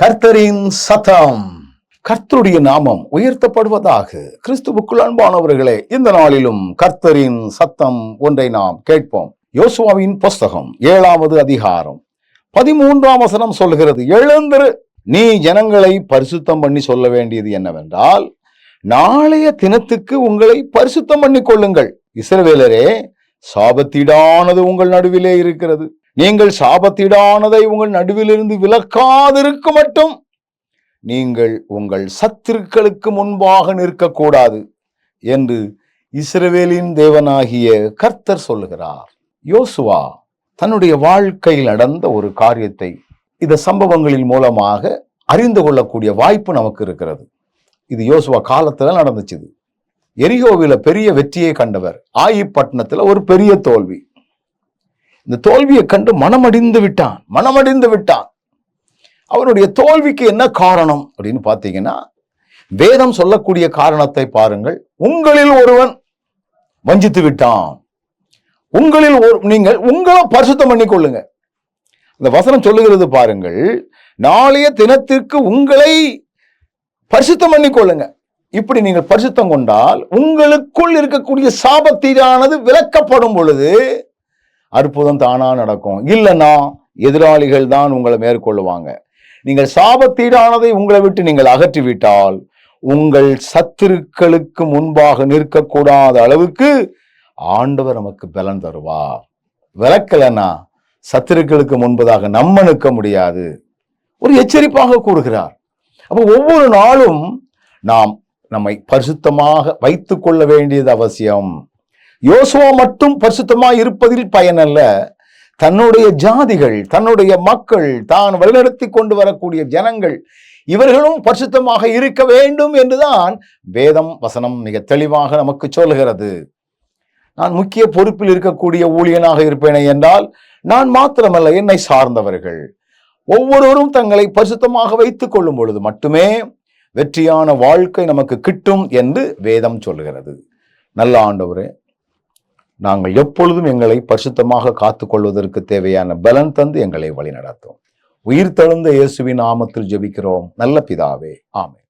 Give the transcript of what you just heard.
கர்த்தரின் சத்தம் கர்த்தருடைய நாமம் உயர்த்தப்படுவதாக கிறிஸ்துவுக்குள் அன்பானவர்களே இந்த நாளிலும் கர்த்தரின் சத்தம் ஒன்றை நாம் கேட்போம். யோசுவாவின் புஸ்தகம் ஏழாவது அதிகாரம். பதிமூன்றாம் வசனம் சொல்கிறது எழுந்திரு நீ ஜனங்களை பரிசுத்தம் பண்ணி சொல்ல வேண்டியது என்னவென்றால் நாளைய தினத்துக்கு உங்களை பரிசுத்தம் பண்ணி கொள்ளுங்கள். இஸ்ரவேலரே சாபத்தீடானது உங்கள் நடுவிலே இருக்கிறது. நீங்கள் சாபத்திடானதை உங்கள் நடுவிலிருந்து விலக்காதிருக்க மட்டும். நீங்கள் உங்கள் சத்திருக்களுக்கு முன்பாக நிற்கக்கூடாது என்று இஸ்ரவேலின் தேவனாகிய கர்த்தர் சொல்லுகிறார். யோசுவா தன்னுடைய வாழ்க்கையில் நடந்த ஒரு காரியத்தை இந்த சம்பவங்களின் மூலமாக அறிந்து கொள்ளக்கூடிய வாய்ப்பு நமக்கு இருக்கிறது. இது யோசுவா காலத்தில் நடந்துச்சு எரிகோவில் பெரிய வெற்றியை கண்டவர். ஆயிப்பட்டினத்தில் ஒரு பெரிய தோல்வி. இந்த தோல்வியை கண்டு மனமடிந்து விட்டான். மனமடிந்து விட்டான். அவருடைய தோல்விக்கு என்ன காரணம் அப்படின்னு பார்த்தீங்கன்னா வேதம் சொல்லக்கூடிய காரணத்தை பாருங்கள். உங்களில் ஒருவன் வஞ்சித்து விட்டான். உங்களில் ஒரு நீங்கள் உங்களை பரிசுத்தம் பண்ணி கொள்ளுங்க. இந்த வசனம் சொல்லுகிறது பாருங்கள் நாளைய தினத்திற்கு உங்களை பரிசுத்தம் பண்ணி கொள்ளுங்க. இப்படி நீங்கள் பரிசுத்தம் கொண்டால் உங்களுக்குள் இருக்கக்கூடிய சாபத்தீரானது விளக்கப்படும் பொழுது அற்புதம் தானா நடக்கும். இல்லைன்னா எதிராளிகள் தான் உங்களை மேற்கொள்ளுவாங்க. நீங்கள் சாபத்தீடானதை உங்களை விட்டு நீங்கள் அகற்றிவிட்டால் உங்கள் சத்துருக்களுக்கு முன்பாக நிற்கக்கூடாத அளவுக்கு ஆண்டவர் நமக்கு பலன் தருவார். விளக்கலைன்னா சத்துருக்களுக்கு முன்பதாக நம்ம நிற்க முடியாது. ஒரு எச்சரிப்பாக கூறுகிறார். அப்போ ஒவ்வொரு நாளும் நாம் நம்மை பரிசுத்தமாக வைத்துக்கொள்ள வேண்டியது அவசியம். யோசுவா மட்டும் பரிசுத்தமாக இருப்பதில் பயனல்ல. தன்னுடைய ஜாதிகள் தன்னுடைய மக்கள் தான் வழிநடத்தி கொண்டு வரக்கூடிய ஜனங்கள் இவர்களும் பரிசுத்தமாக இருக்க வேண்டும் என்றுதான் வேதம் வசனம் மிக தெளிவாக நமக்கு சொல்கிறது நான் முக்கிய பொறுப்பில் இருக்கக்கூடிய ஊழியனாக இருப்பேனே என்றால் நான் மாத்திரமல்ல என்னை சார்ந்தவர்கள். ஒவ்வொருவரும் தங்களை பரிசுத்தமாக வைத்துக் கொள்ளும் பொழுது மட்டுமே வெற்றியான வாழ்க்கை நமக்கு கிட்டும் என்று வேதம் சொல்கிறது நல்ல ஆண்டவரே நாங்கள் எப்பொழுதும் எங்களை பரிசுத்தமாக காத்துக் கொள்வதற்கு தேவையான பலன் தந்து எங்களை வழிநடத்தும். உயிர் தழுந்த இயேசுவின் நாமத்தில் ஜெபிக்கிறோம். நல்ல பிதாவே. ஆமை